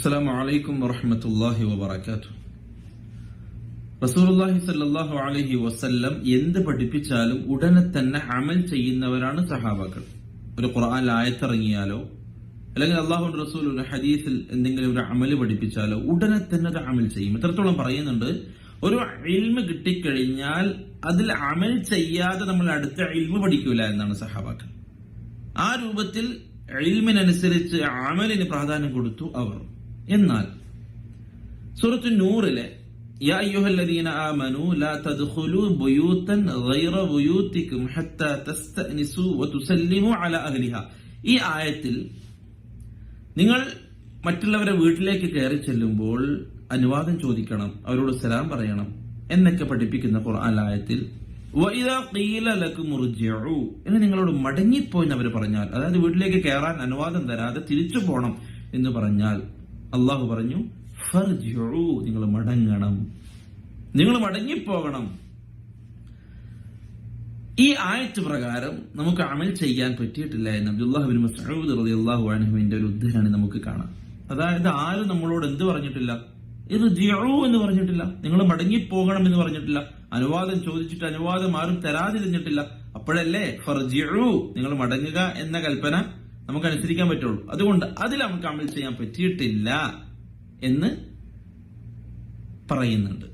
അസ്സാം വലൈക്കും വറഹമത്തല്ലാഹി വബർക്കാത്തു റസൂലുള്ളാഹി സല്ലല്ലാഹു അലൈഹി വസല്ലം എന്ത് പഠിപ്പിച്ചാലും ഉടനെ തന്നെ അമൽ ചെയ്യുന്നവരാണ് സഹാബാക്കൾ. ഒരു ഖുർആൻ ആയത്തിറങ്ങിയാലോ അല്ലെങ്കിൽ അള്ളാഹു റസൂൽ ഒരു ഹദീസിൽ എന്തെങ്കിലും ഒരു അമൽ പഠിപ്പിച്ചാലോ ഉടനെ തന്നെ ഒരു അമൽ ചെയ്യും. എത്രത്തോളം പറയുന്നുണ്ട്. ഒരു ഇൽമ കിട്ടിക്കഴിഞ്ഞാൽ അതിൽ അമൽ ചെയ്യാതെ നമ്മൾ അടുത്ത ഇൽമ പഠിക്കൂല എന്നാണ് സഹാബാക്കൾ. ആ രൂപത്തിൽ ഇൽമിനനുസരിച്ച് അമലിന് പ്രാധാന്യം കൊടുത്തു അവർ. എന്നാൽ സൂറത്ത് നൂറിലെ يا أيها الذين آمنوا لا تدخلوا بيوتا غير بيوتكم حتى تستأنسوا وتسلموا على أهلها ഈ ആയത്തിൽ നിങ്ങൾ മറ്റുള്ളവരെ വീട്ടിലേക്ക് കയറി ചെല്ലുമ്പോൾ അനുവാദം ചോദിക്കണം അവരോട് സലാം പറയണം എന്നൊക്കെ പഠിപ്പിക്കുന്ന ഖുർആൻ ആയത്തിൽ വഇദാ ഖീല ലക്കും ഇർജിഉ എന്ന് നിങ്ങളോട് മടങ്ങിപ്പോയി എന്ന് അവർ പറഞ്ഞാൽ അതായത് വീട്ടിലേക്ക് കയറാൻ അനുവാദം തരാതെ തിരിച്ചു പോകണം എന്ന് പറഞ്ഞാൽ അള്ളാഹു പറഞ്ഞു നിങ്ങൾ മടങ്ങണം. നിങ്ങൾ മടങ്ങിപ്പോകണം. ഈ ആയത്ത് പ്രകാരം നമുക്ക് അമൽ ചെയ്യാൻ പറ്റിയിട്ടില്ല എന്ന് അബ്ദുല്ലാഹിബിൻ മസൂദ് അള്ളാഹു അൻഹുവിന്റെ ഒരു ഉദ്ധരണി നമുക്ക് കാണാം. അതായത് ആരും നമ്മളോട് എന്ത് പറഞ്ഞിട്ടില്ല? ഇത് ജിയു എന്ന് പറഞ്ഞിട്ടില്ല. നിങ്ങൾ മടങ്ങിപ്പോകണം എന്ന് പറഞ്ഞിട്ടില്ല. അനുവാദം ചോദിച്ചിട്ട് അനുവാദം ആരും തരാതിരുന്നിട്ടില്ല. അപ്പോഴല്ലേ? ഫർജിഉ നിങ്ങൾ മടങ്ങുക എന്ന കൽപ്പന നമുക്ക് അനുസരിക്കാൻ പറ്റുള്ളൂ. അതുകൊണ്ട് അതിൽ നമുക്ക് അമൽ ചെയ്യാൻ പറ്റിയിട്ടില്ല എന്ന് പറയുന്നുണ്ട്.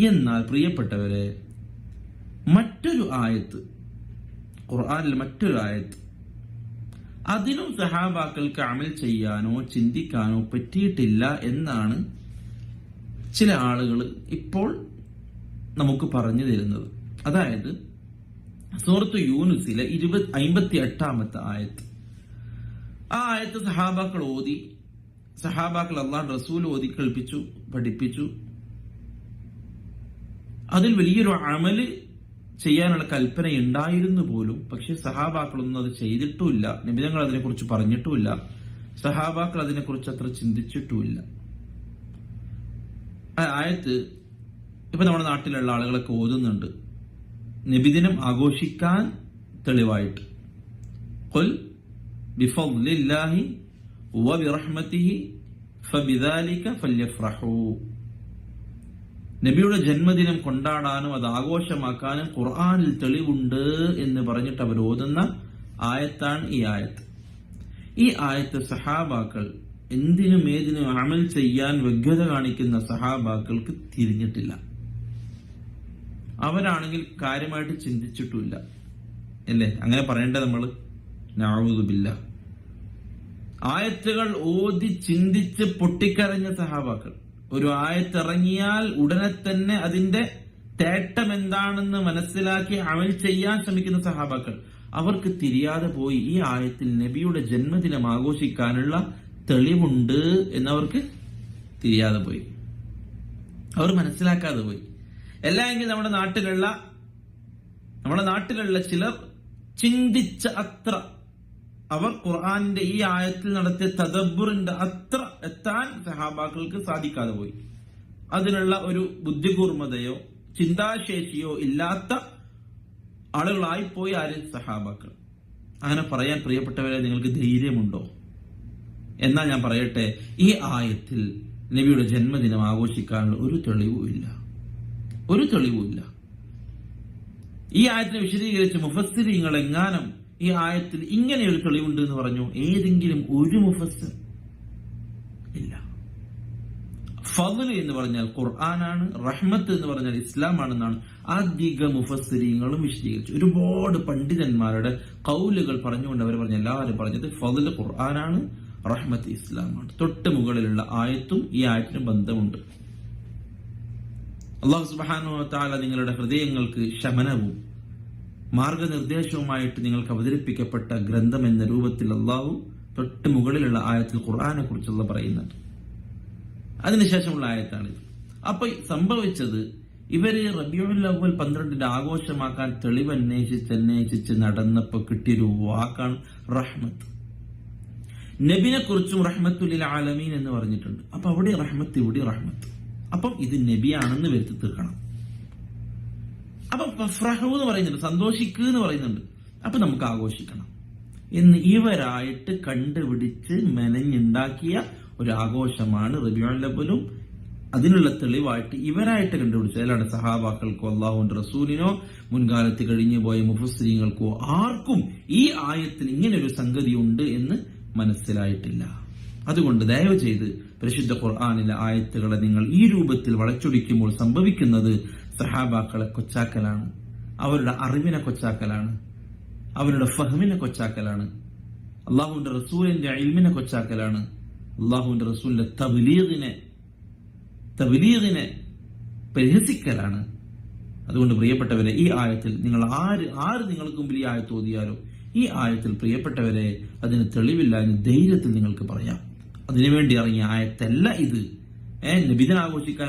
എന്നാൽ പ്രിയപ്പെട്ടവരെ മറ്റൊരു ആയത്ത് ഖുർആാനിൽ മറ്റൊരു ആയത്ത് അതിനും സഹാബാക്കൾക്ക് അമൽ ചെയ്യാനോ ചിന്തിക്കാനോ പറ്റിയിട്ടില്ല എന്നാണ് ചില ആളുകൾ ഇപ്പോൾ നമുക്ക് പറഞ്ഞു തരുന്നത്. അതായത് സൂറത്ത് യൂനുസിലെ ഇരുപത് അമ്പത്തി എട്ടാമത്തെ ആയത്ത്. ആ ആയത്ത് സഹാബാക്കൾ ഓതി. സഹാബാക്കൾ അള്ളാഹ് റസൂൽ ഓതി കേൾപ്പിച്ചു പഠിപ്പിച്ചു. അതിൽ വലിയൊരു അമൽ ചെയ്യാനുള്ള കൽപ്പന ഉണ്ടായിരുന്നു പോലും. പക്ഷെ സഹാബാക്കളൊന്നും അത് ചെയ്തിട്ടുമില്ല. നിബിധങ്ങൾ അതിനെക്കുറിച്ച് പറഞ്ഞിട്ടുമില്ല. സഹാബാക്കൾ അതിനെക്കുറിച്ച് അത്ര ചിന്തിച്ചിട്ടുമില്ല. ആയത്ത് ഇപ്പൊ നമ്മുടെ നാട്ടിലുള്ള ആളുകളൊക്കെ ഓതുന്നുണ്ട്. നബിദിനം ആഘോഷിക്കാൻ തെളിവായിട്ട്. കൊൽ ബിഫദ്ലില്ലാഹി വബിറഹ്മതിഹി ഫബിദാലിക ഫല്യഫ്രഹു നബിയുടെ ജന്മദിനം കൊണ്ടാടാനും അത് ആഘോഷമാക്കാനും ഖുർആാനിൽ തെളിവുണ്ട് എന്ന് പറഞ്ഞിട്ട് അവർ ഓതുന്ന ആയത്താണ് ഈ ആയത്ത്. ഈ ആയത്ത് സഹാബാക്കൾ എന്തിനും ഏതിനും അമൽ ചെയ്യാൻ വ്യഗ്രത കാണിക്കുന്ന സഹാബാക്കൾക്ക് തിരിഞ്ഞിട്ടില്ല. അവരാണെങ്കിൽ കാര്യമായിട്ട് ചിന്തിച്ചിട്ടുമില്ല. അല്ലേ? അങ്ങനെ പറയേണ്ടത് നമ്മൾ നാവുതുബില്ല ആയത്തുകൾ ഓതി ചിന്തിച്ച് പൊട്ടിക്കരഞ്ഞ സഹാബാക്കൾ. ഒരു ആയത്തിറങ്ങിയാൽ ഉടനെ തന്നെ അതിന്റെ തേട്ടം എന്താണെന്ന് മനസ്സിലാക്കി അമൽ ചെയ്യാൻ ശ്രമിക്കുന്ന സഹാബാക്കൾ. അവർക്ക് തിരിയാതെ പോയി ഈ ആയത്തിൽ നബിയുടെ ജന്മദിനം ആഘോഷിക്കാനുള്ള തെളിവുണ്ട് എന്നവർക്ക് തിരിയാതെ പോയി. അവർ മനസ്സിലാക്കാതെ പോയി. അല്ലെങ്കിൽ നമ്മുടെ നാട്ടിലുള്ള നമ്മുടെ നാട്ടിലുള്ള ചിലർ ചിന്തിച്ച അത്ര അവർ ഖുർആാനിന്റെ ഈ ആയത്തിൽ നടത്തിയ തദബുറിന്റെ അത്ര എത്താൻ സഹാബാക്കൾക്ക് സാധിക്കാതെ പോയി. അതിനുള്ള ഒരു ബുദ്ധികൂർമ്മതയോ ചിന്താശേഷിയോ ഇല്ലാത്ത ആളുകളായി പോയി ആര്? സഹാബാക്കൾ. അങ്ങനെ പറയാൻ പ്രിയപ്പെട്ടവരെ നിങ്ങൾക്ക് ധൈര്യമുണ്ടോ? എന്നാൽ ഞാൻ പറയട്ടെ ഈ ആയത്തിൽ നബിയുടെ ജന്മദിനം ആഘോഷിക്കാനുള്ള ഒരു തെളിവുമില്ല ഒരു തെളിവുമില്ല ഈ ആയത്തിനെ വിശദീകരിച്ച് മുഫസ്സിരിങ്ങൾ എങ്ങാനും ഈ ആയത്തിൽ ഇങ്ങനെ ഒരു തെളിവുണ്ട് എന്ന് പറഞ്ഞു ഏതെങ്കിലും ഒരു മുഫസ് ഇല്ല. ഫضൽ എന്ന് പറഞ്ഞാൽ ഖുർആനാണ് റഹ്മത്ത് എന്ന് പറഞ്ഞാൽ ഇസ്ലാം ആണെന്നാണ് അധിക മുഫസ്സരീങ്ങളും വിശദീകരിച്ചു. ഒരുപാട് പണ്ഡിതന്മാരുടെ കൗലുകൾ പറഞ്ഞുകൊണ്ട് അവർ പറഞ്ഞു എല്ലാവരും പറഞ്ഞത് ഫضൽ ഖുർആനാണ് റഹ്മത്ത് ഇസ്ലാമാണ്. തൊട്ട് മുകളിലുള്ള ആയത്തും ഈ ആയത്തിനും ബന്ധമുണ്ട്. അള്ളാഹു സുബാനു നിങ്ങളുടെ ഹൃദയങ്ങൾക്ക് ശമനവും മാർഗനിർദ്ദേശവുമായിട്ട് നിങ്ങൾക്ക് അവതരിപ്പിക്കപ്പെട്ട ഗ്രന്ഥം എന്ന രൂപത്തിൽ അള്ളാഹു തൊട്ട് മുകളിലുള്ള ആയത്തിൽ ഖുർആാനെ കുറിച്ചുള്ള പറയുന്നുണ്ട്. അതിനുശേഷമുള്ള ആയത്താണിത്. അപ്പൊ സംഭവിച്ചത് ഇവർ റബിയുൽ പന്ത്രണ്ടിന്റെ ആഘോഷമാക്കാൻ തെളിവ് അന്വേഷിച്ച് അന്വേഷിച്ച് നടന്നപ്പോ കിട്ടിയൊരു വാക്കാണ് റഹ്മത്ത്. നബിനെ കുറിച്ചും റഹ്മത്തുലിൽ ആലമീൻ എന്ന് പറഞ്ഞിട്ടുണ്ട്. അപ്പൊ അവിടെ റഹ്മത്ത് ഇവിടെ റഹ്മത്ത്. അപ്പം ഇത് നബിയാണെന്ന് വരുത്തി തീർക്കണം. അപ്പൊ ഫ്രഹു എന്ന് പറയുന്നുണ്ട് സന്തോഷിക്കുക എന്ന് പറയുന്നുണ്ട്. അപ്പൊ നമുക്ക് ആഘോഷിക്കണം. എന്ന് ഇവരായിട്ട് കണ്ടുപിടിച്ച് മെനഞ്ഞുണ്ടാക്കിയ ഒരു ആഘോഷമാണ് റബിയുല്ലവലും അതിനുള്ള തെളിവായിട്ട് ഇവരായിട്ട് കണ്ടുപിടിച്ചത്. അല്ലാണ്ട് സഹാബാക്കൾക്കോ അള്ളാഹുവിന്റെ റസൂലിനോ മുൻകാലത്ത് കഴിഞ്ഞു പോയ മുഫസ്ലിങ്ങൾക്കോ ആർക്കും ഈ ആയത്തിൽ ഇങ്ങനെ ഒരു സംഗതി ഉണ്ട് എന്ന് മനസ്സിലായിട്ടില്ല. അതുകൊണ്ട് ദയവ് ചെയ്ത് പരിശുദ്ധ ഖുർആാനിലെ ആയത്തുകളെ നിങ്ങൾ ഈ രൂപത്തിൽ വളച്ചൊടിക്കുമ്പോൾ സംഭവിക്കുന്നത് സഹാബാക്കളെ കൊച്ചാക്കലാണ്. അവരുടെ അറിവിനെ കൊച്ചാക്കലാണ്. അവരുടെ ഫഹമിനെ കൊച്ചാക്കലാണ്. അള്ളാഹുവിന്റെ റസൂലിന്റെ അയിൽമിനെ കൊച്ചാക്കലാണ്. അള്ളാഹുവിന്റെ റസൂലിന്റെ തബ്ലീഗിനെ തബ്ലീഗിനെ പരിഹസിക്കലാണ്. അതുകൊണ്ട് പ്രിയപ്പെട്ടവരെ ഈ ആയത്തിൽ നിങ്ങൾ ആര് ആര് നിങ്ങൾക്ക് മുമ്പിൽ ഈ ആയത്ത് ഓതിയാലോ? ഈ ആയത്തിൽ പ്രിയപ്പെട്ടവരെ അതിന് തെളിവില്ല എന്ന് ധൈര്യത്തിൽ നിങ്ങൾക്ക് പറയാം. അതിനുവേണ്ടി ഇറങ്ങിയ ആയത്തല്ല ഇത്. ഏഹ് നബിദിനം ആഘോഷിക്കാൻ